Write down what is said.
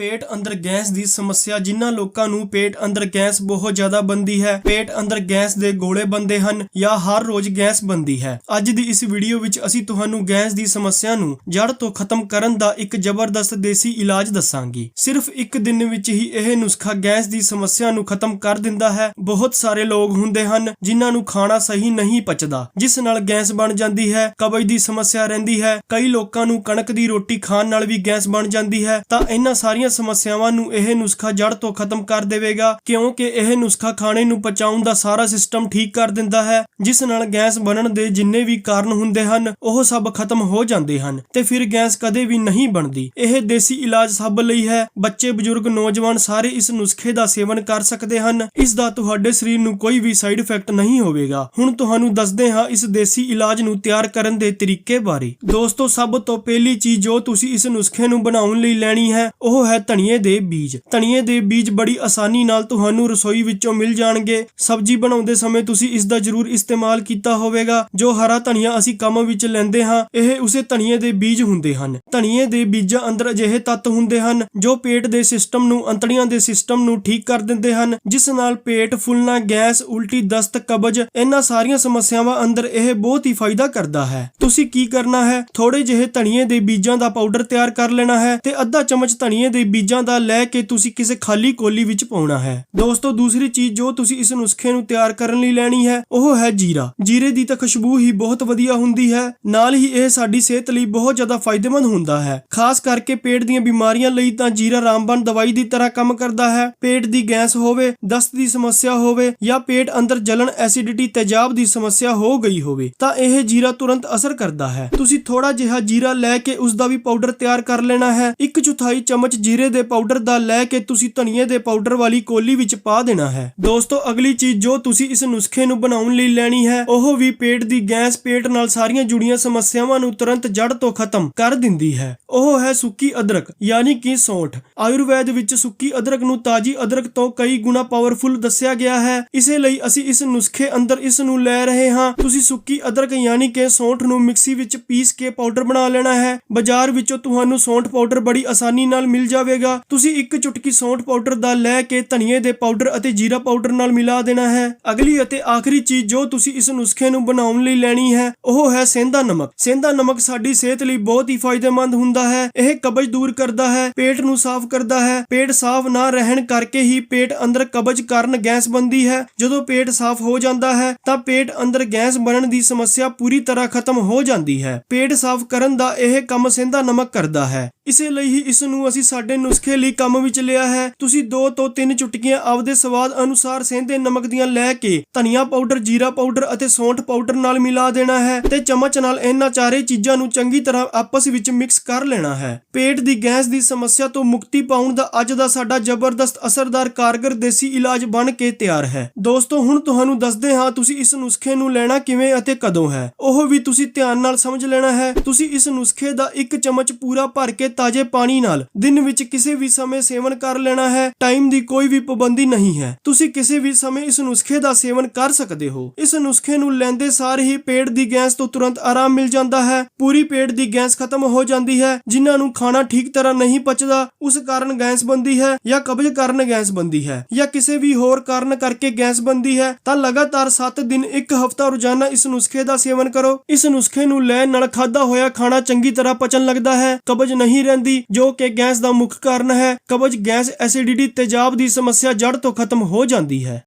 ਪੇਟ ਅੰਦਰ ਗੈਸ ਦੀ ਸਮੱਸਿਆ ਜਿਨ੍ਹਾਂ ਲੋਕਾਂ ਨੂੰ ਪੇਟ ਅੰਦਰ ਗੈਸ ਬਹੁਤ ਜ਼ਿਆਦਾ ਬੰਦੀ ਹੈ, ਪੇਟ ਅੰਦਰ ਗੈਸ ਦੇ ਗੋਲੇ ਬੰਦੇ ਹਨ ਜਾਂ ਹਰ ਰੋਜ਼ ਗੈਸ ਬੰਦੀ ਹੈ। ਅੱਜ ਦੀ ਇਸ ਵੀਡੀਓ ਵਿੱਚ ਅਸੀਂ ਤੁਹਾਨੂੰ ਗੈਸ ਦੀ ਸਮੱਸਿਆ ਨੂੰ ਜੜ ਤੋਂ ਖਤਮ ਕਰਨ ਦਾ ਇੱਕ ਜ਼ਬਰਦਸਤ ਦੇਸੀ ਇਲਾਜ ਦੱਸਾਂਗੀ। ਸਿਰਫ ਇੱਕ ਦਿਨ ਵਿੱਚ ਹੀ ਇਹ ਨੁਸਖਾ ਗੈਸ ਦੀ ਸਮੱਸਿਆ ਨੂੰ ਖਤਮ ਕਰ ਦਿੰਦਾ ਹੈ। ਬਹੁਤ ਸਾਰੇ ਲੋਕ ਹੁੰਦੇ ਹਨ ਜਿਨ੍ਹਾਂ ਨੂੰ ਖਾਣਾ ਸਹੀ ਨਹੀਂ ਪਚਦਾ, ਜਿਸ ਨਾਲ ਗੈਸ ਬਣ ਜਾਂਦੀ ਹੈ, ਕਬਜ਼ ਦੀ ਸਮੱਸਿਆ ਰਹਿੰਦੀ ਹੈ। ਕਈ ਲੋਕਾਂ ਨੂੰ ਕਣਕ ਦੀ ਰੋਟੀ ਖਾਣ ਨਾਲ ਵੀ ਗੈਸ ਬਣ ਜਾਂਦੀ ਹੈ। ਤਾਂ ਇਹਨਾਂ ਸਾਰੀਆਂ ਸਮੱਸਿਆਵਾਂ ਨੂੰ ਇਹ ਨੁਸਖਾ ਜੜ ਤੋਂ ਖਤਮ ਕਰ ਦੇਵੇਗਾ, ਕਿਉਂਕਿ ਇਹ ਨੁਸਖਾ ਖਾਣੇ ਨੂੰ ਪਚਾਉਣ ਦਾ ਸਾਰਾ ਸਿਸਟਮ ਠੀਕ ਕਰ ਦਿੰਦਾ ਹੈ, ਜਿਸ ਨਾਲ ਗੈਸ ਬਣਨ ਦੇ ਜਿੰਨੇ ਵੀ ਕਾਰਨ ਹੁੰਦੇ ਹਨ, ਉਹ ਸਭ ਖਤਮ ਹੋ ਜਾਂਦੇ ਹਨ, ਤੇ ਫਿਰ ਗੈਸ ਕਦੇ ਵੀ ਨਹੀਂ ਬਣਦੀ। ਇਹ ਦੇਸੀ ਇਲਾਜ ਸਭ ਲਈ ਹੈ, ਬੱਚੇ, ਬਜ਼ੁਰਗ, ਨੌਜਵਾਨ ਸਾਰੇ ਇਸ ਨੁਸਖੇ ਦਾ ਸੇਵਨ ਕਰ ਸਕਦੇ ਹਨ, ਇਸ ਦਾ ਤੁਹਾਡੇ ਸਰੀਰ ਨੂੰ ਕੋਈ ਵੀ ਸਾਈਡ ਇਫੈਕਟ ਨਹੀਂ ਹੋਵੇਗਾ। ਹੁਣ ਤੁਹਾਨੂੰ ਦੱਸਦੇ ਹਾਂ ਇਸ ਦੇਸੀ ਇਲਾਜ ਨੂੰ ਤਿਆਰ ਕਰਨ ਦੇ ਤਰੀਕੇ ਬਾਰੇ। ਦੋਸਤੋ, ਸਭ ਤੋਂ ਪਹਿਲੀ ਚੀਜ਼ ਜੋ ਤੁਸੀਂ ਇਸ ਨੁਸਖੇ ਨੂੰ ਬਣਾਉਣ ਲਈ ਲੈਣੀ ਹੈ, ਉਹ ਹੈ ਧਨੀਏ ਦੇ ਬੀਜ। ਧਨੀਏ ਦੇ ਬੀਜ ਬੜੀ ਆਸਾਨੀ ਨਾਲ ਤੁਹਾਨੂੰ ਰਸੋਈ ਵਿੱਚੋਂ ਮਿਲ ਜਾਣਗੇ। ਸਬਜ਼ੀ ਬਣਾਉਂਦੇ ਸਮੇਂ ਤੁਸੀਂ ਇਸ ਦਾ ਜ਼ਰੂਰ ਇਸਤੇਮਾਲ ਕੀਤਾ ਹੋਵੇਗਾ। ਜੋ ਹਰਾ ਧਨੀਆ ਅਸੀਂ ਕੰਮ ਵਿੱਚ ਲੈਂਦੇ ਹਾਂ, ਇਹ ਉਸੇ ਧਨੀਏ ਦੇ ਬੀਜ ਹੁੰਦੇ ਹਨ। ਧਨੀਏ ਦੇ ਬੀਜਾਂ ਅੰਦਰ ਅਜਿਹੇ ਤੱਤ ਹੁੰਦੇ ਹਨ, ਜੋ ਪੇਟ ਦੇ ਸਿਸਟਮ ਨੂੰ, ਅੰਤੜੀਆਂ ਦੇ ਸਿਸਟਮ ਨੂੰ ਠੀਕ ਕਰ ਦਿੰਦੇ ਹਨ, ਜਿਸ ਨਾਲ ਪੇਟ, ਫੁੱਲਣਾ, ਗੈਸ, ਉਲਟੀ, ਦਸਤ, ਕਬਜ਼, ਇਹਨਾਂ ਸਾਰੀਆਂ ਸਮੱਸਿਆਵਾਂ ਅੰਦਰ ਇਹ ਬਹੁਤ ਹੀ ਫਾਇਦਾ ਕਰਦਾ ਹੈ। ਤੁਸੀਂ ਕੀ ਕਰਨਾ ਹੈ? ਥੋੜੇ ਜਿਹੇ ਧਨੀਏ ਦੇ ਬੀਜਾਂ ਦਾ ਪਾਊਡਰ ਤਿਆਰ ਕਰ ਲੈਣਾ ਹੈ ਤੇ ਅੱਧਾ ਚਮਚ ਧਨੀਏ ਦੇ ਬੀਜਾਂ ਦਾ ਲੈ ਕੇ ਤੁਸੀਂ ਕਿਸੇ ਖਾਲੀ ਕੋਲੀ ਵਿੱਚ ਪਾਉਣਾ ਹੈ। ਦੋਸਤੋ, ਦੂਸਰੀ ਚੀਜ਼ ਜੋ ਤੁਸੀਂ ਇਸ ਨੁਸਖੇ ਨੂੰ ਤਿਆਰ ਕਰਨ ਲਈ ਲੈਣੀ ਹੈ, ਉਹ ਹੈ ਜੀਰਾ। ਜੀਰੇ ਦੀ ਤਾਂ ਖੁਸ਼ਬੂ ਹੀ ਬਹੁਤ ਵਧੀਆ ਹੁੰਦੀ ਹੈ, ਨਾਲ ਹੀ ਇਹ ਸਾਡੀ ਸਿਹਤ ਲਈ ਬਹੁਤ ਜ਼ਿਆਦਾ ਫਾਇਦੇਮੰਦ ਹੁੰਦਾ ਹੈ। ਖਾਸ ਕਰਕੇ ਪੇਟ ਦੀਆਂ ਬਿਮਾਰੀਆਂ ਲਈ ਤਾਂ ਜੀਰਾ ਰਾਮਬਨ ਦਵਾਈ ਦੀ ਤਰ੍ਹਾਂ ਕੰਮ ਕਰਦਾ ਹੈ। ਪੇਟ ਦੀ ਗੈਸ ਹੋਵੇ, ਦਸਤ ਦੀ ਸਮੱਸਿਆ ਹੋਵੇ ਜਾਂ ਪੇਟ ਅੰਦਰ ਜਲਣ ਐਸਿਡਿਟੀ ਤੇਜ਼ਾਬ ਦੀ ਸਮੱਸਿਆ ਹੋ ਗਈ ਹੋਵੇ, ਤਾਂ ਇਹ ਜੀਰਾ ਤੁਰੰਤ ਅਸਰ ਕਰਦਾ ਹੈ। ਤੁਸੀਂ ਥੋੜਾ ਜਿਹਾ ਜੀਰਾ ਲੈ ਕੇ ਉਸ ਦਾ ਵੀ ਪਾਊਡਰ ਤਿਆਰ ਕਰ ਲੈਣਾ ਹੈ। ਇੱਕ ਚੌਥਾਈ ਚਮਚ ਜੀਰੇ ਦੇ ਪਾਊਡਰ ਦਾ ਲੈ ਕੇ ਤੁਸੀਂ ਧਨੀਏ ਦੇ ਪਾਊਡਰ ਵਾਲੀ ਕੋਲੀ ਵਿੱਚ ਪਾ ਦੇਣਾ ਹੈ। ਦੋਸਤੋ, ਅਗਲੀ ਚੀਜ਼ ਜੋ ਤੁਸੀਂ ਇਸ ਨੁਸਖੇ ਨੂੰ ਬਣਾਉਣ ਲਈ ਲੈਣੀ ਹੈ, ਉਹ ਵੀ ਪੇਟ ਦੀ ਗੈਸ ਪੇਟ ਨਾਲ ਸਾਰੀਆਂ ਜੁੜੀਆਂ ਸਮੱਸਿਆਵਾਂ ਨੂੰ ਤੁਰੰਤ ਜੜ ਤੋਂ ਖਤਮ ਕਰ ਦਿੰਦੀ ਹੈ। ਉਹ ਹੈ ਸੁੱਕੀ ਅਦਰਕ, ਯਾਨੀ ਕਿ ਸੌਂਠ। ਆਯੁਰਵੈਦ ਵਿੱਚ ਸੁੱਕੀ ਅਦਰਕ ਨੂੰ ਤਾਜੀ ਅਦਰਕ ਤੋਂ ਕਈ ਗੁਣਾ ਪਾਵਰਫੁਲ ਦੱਸਿਆ ਗਿਆ ਹੈ। ਇਸੇ ਲਈ ਅਸੀਂ ਇਸ ਨੁਸਖੇ ਅੰਦਰ ਇਸ ਨੂੰ ਲੈ ਰਹੇ ਹਾਂ। ਤੁਸੀਂ ਸੁੱਕੀ ਅਦਰਕ, ਯਾਨੀ ਕਿ ਸੌਂਠ ਨੂੰ ਮਿਕਸੀ ਵਿੱਚ ਪੀਸ ਕੇ ਪਾਊਡਰ ਬਣਾ ਲੈਣਾ ਹੈ। ਬਾਜ਼ਾਰ ਵਿੱਚੋਂ ਤੁਹਾਨੂੰ ਸੌਂਠ ਪਾਊਡਰ ਬੜੀ ਆਸਾਨੀ ਨਾਲ ਮਿਲ ਜਾ ਜਾਵੇਗਾ। ਤੁਸੀਂ ਇੱਕ ਚੁਟਕੀ ਸੌਂਠ ਪਾਊਡਰ ਦਾ ਲੈ ਕੇ ਧਨੀਏ ਦੇ ਪਾਊਡਰ ਅਤੇ ਜੀਰਾ ਪਾਊਡਰ ਨਾਲ ਮਿਲਾ ਦੇਣਾ ਹੈ। ਅਗਲੀ ਅਤੇ ਆਖਰੀ ਚੀਜ਼ ਜੋ ਤੁਸੀਂ ਇਸ ਨੁਸਖੇ ਨੂੰ ਬਣਾਉਣ ਲਈ ਲੈਣੀ ਹੈ, ਉਹ ਹੈ ਸੇਂਦਾ ਨਮਕ। ਸੇਂਦਾ ਨਮਕ ਸਾਡੀ ਸਿਹਤ ਲਈ ਬਹੁਤ ਹੀ ਫਾਇਦੇਮੰਦ ਹੁੰਦਾ ਹੈ। ਇਹ ਕਬਜ਼ ਦੂਰ ਕਰਦਾ ਹੈ, ਪੇਟ ਨੂੰ ਸਾਫ਼ ਕਰਦਾ ਹੈ। ਪੇਟ ਸਾਫ਼ ਨਾ ਰਹਿਣ ਕਰਕੇ ਹੀ ਪੇਟ ਅੰਦਰ ਕਬਜ਼ ਕਾਰਨ ਗੈਸ ਬਣਦੀ ਹੈ। ਜਦੋਂ ਪੇਟ ਸਾਫ਼ ਹੋ ਜਾਂਦਾ ਹੈ, ਤਾਂ ਪੇਟ ਅੰਦਰ ਗੈਸ ਬਣਨ ਦੀ ਸਮੱਸਿਆ ਪੂਰੀ ਤਰ੍ਹਾਂ ਖਤਮ ਹੋ ਜਾਂਦੀ ਹੈ। ਪੇਟ ਸਾਫ਼ ਕਰਨ ਦਾ ਇਹ ਕੰਮ ਸੇਂਦਾ ਨਮਕ ਕਰਦਾ ਹੈ। ਇਸੇ ਲਈ ਹੀ ਇਸ ਨੂੰ ਅਸੀਂ ਸਾਡੇ ਨੁਸਖੇ ਲਈ ਕੰਮ ਵਿੱਚ ਲਿਆ ਹੈ। ਤੁਸੀਂ 2 ਤੋਂ 3 ਚੁਟਕੀਆਂ ਆਪਦੇ ਸਵਾਦ ਅਨੁਸਾਰ ਸੇਂਦੇ ਨਮਕ ਦੀਆਂ ਲੈ ਕੇ ਧਨੀਆ ਪਾਊਡਰ, ਜੀਰਾ ਪਾਊਡਰ ਅਤੇ ਸੌਂਠ ਪਾਊਡਰ ਨਾਲ ਮਿਲਾ ਦੇਣਾ ਹੈ ਤੇ ਚਮਚ ਨਾਲ ਇਹਨਾਂ ਚਾਰੇ ਚੀਜ਼ਾਂ ਨੂੰ ਚੰਗੀ ਤਰ੍ਹਾਂ ਆਪਸ ਵਿੱਚ ਮਿਕਸ ਕਰ ਲੈਣਾ ਹੈ। ਪੇਟ ਦੀ ਗੈਸ ਦੀ ਸਮੱਸਿਆ ਤੋਂ ਮੁਕਤੀ ਪਾਉਣ ਦਾ ਅੱਜ ਦਾ ਸਾਡਾ ਜ਼ਬਰਦਸਤ ਅਸਰਦਾਰ ਕਾਰਗਰ ਦੇਸੀ ਇਲਾਜ ਬਣ ਕੇ ਤਿਆਰ ਹੈ। ਦੋਸਤੋ, ਹੁਣ ਤੁਹਾਨੂੰ ਦੱਸਦੇ ਹਾਂ ਤੁਸੀਂ ਇਸ ਨੁਸਖੇ ਨੂੰ ਲੈਣਾ ਕਿਵੇਂ ਅਤੇ ਕਦੋਂ ਹੈ। ਉਹ ਵੀ ਤੁਸੀਂ ਧਿਆਨ ਨਾਲ ਸਮਝ ਲੈਣਾ ਹੈ। ਤੁਸੀਂ ਇਸ ਨੁਸਖੇ ਦਾ ਇੱਕ ਚਮਚ ਪੂਰਾ ਭਰ ਕੇ ਤਾਜ਼ੇ ਪਾਣੀ ਨਾਲ ਦਿਨ ਵਿੱਚ ਕਿਸੇ ਵੀ ਸਮੇਂ ਸੇਵਨ ਕਰ ਲੈਣਾ ਹੈ, ਟਾਈਮ ਦੀ ਕੋਈ ਵੀ ਪਾਬੰਦੀ ਨਹੀਂ ਹੈ। ਤੁਸੀਂ ਕਿਸੇ ਵੀ ਸਮੇਂ ਇਸ ਨੁਸਖੇ ਦਾ ਸੇਵਨ ਕਰ ਸਕਦੇ ਹੋ। ਇਸ ਨੁਸਖੇ ਨੂੰ ਲੈਂਦੇ ਸਾਰ ਹੀ ਪੇਟ ਦੀ ਗੈਸ ਤੋਂ ਤੁਰੰਤ ਆਰਾਮ ਮਿਲ ਜਾਂਦਾ ਹੈ। ਪੂਰੀ ਪੇਟ ਦੀ ਗੈਸ ਖਤਮ ਹੋ ਜਾਂਦੀ ਹੈ। ਜਿਨ੍ਹਾਂ ਨੂੰ ਖਾਣਾ ਠੀਕ ਤਰ੍ਹਾਂ ਨਹੀਂ ਪਚਦਾ, ਉਸ ਕਾਰਨ ਗੈਸ ਬੰਦੀ ਹੈ ਜਾਂ ਕਬਜ਼ ਕਾਰਨ ਗੈਸ ਬੰਦੀ ਹੈ ਜਾਂ ਕਿਸੇ ਵੀ ਹੋਰ ਕਾਰਨ ਕਰਕੇ ਗੈਸ ਬੰਦੀ ਹੈ, ਤਾਂ ਲਗਾਤਾਰ 7 ਦਿਨ, ਇੱਕ ਹਫ਼ਤਾ ਰੋਜ਼ਾਨਾ ਇਸ ਨੁਸਖੇ ਦਾ ਸੇਵਨ ਕਰੋ। ਇਸ ਨੁਸਖੇ ਨੂੰ ਲੈਣ ਨਾਲ ਖਾਦਾ ਹੋਇਆ ਖਾਣਾ ਚੰਗੀ ਤਰ੍ਹਾਂ ਪਚਣ ਲੱਗਦਾ ਹੈ। ਕਬਜ਼ ਨਹੀਂ ਨਹੀਂ ਰਹਿੰਦੀ, ਜੋ ਕਿ ਗੈਸ ਦਾ ਮੁੱਖ ਕਾਰਨ ਹੈ। ਕਬਜ਼ ਗੈਸ ਐਸਿਡਿਟੀ ਤੇਜ਼ਾਬ ਦੀ ਸਮੱਸਿਆ ਜੜ ਤੋਂ ਖਤਮ ਹੋ ਜਾਂਦੀ ਹੈ।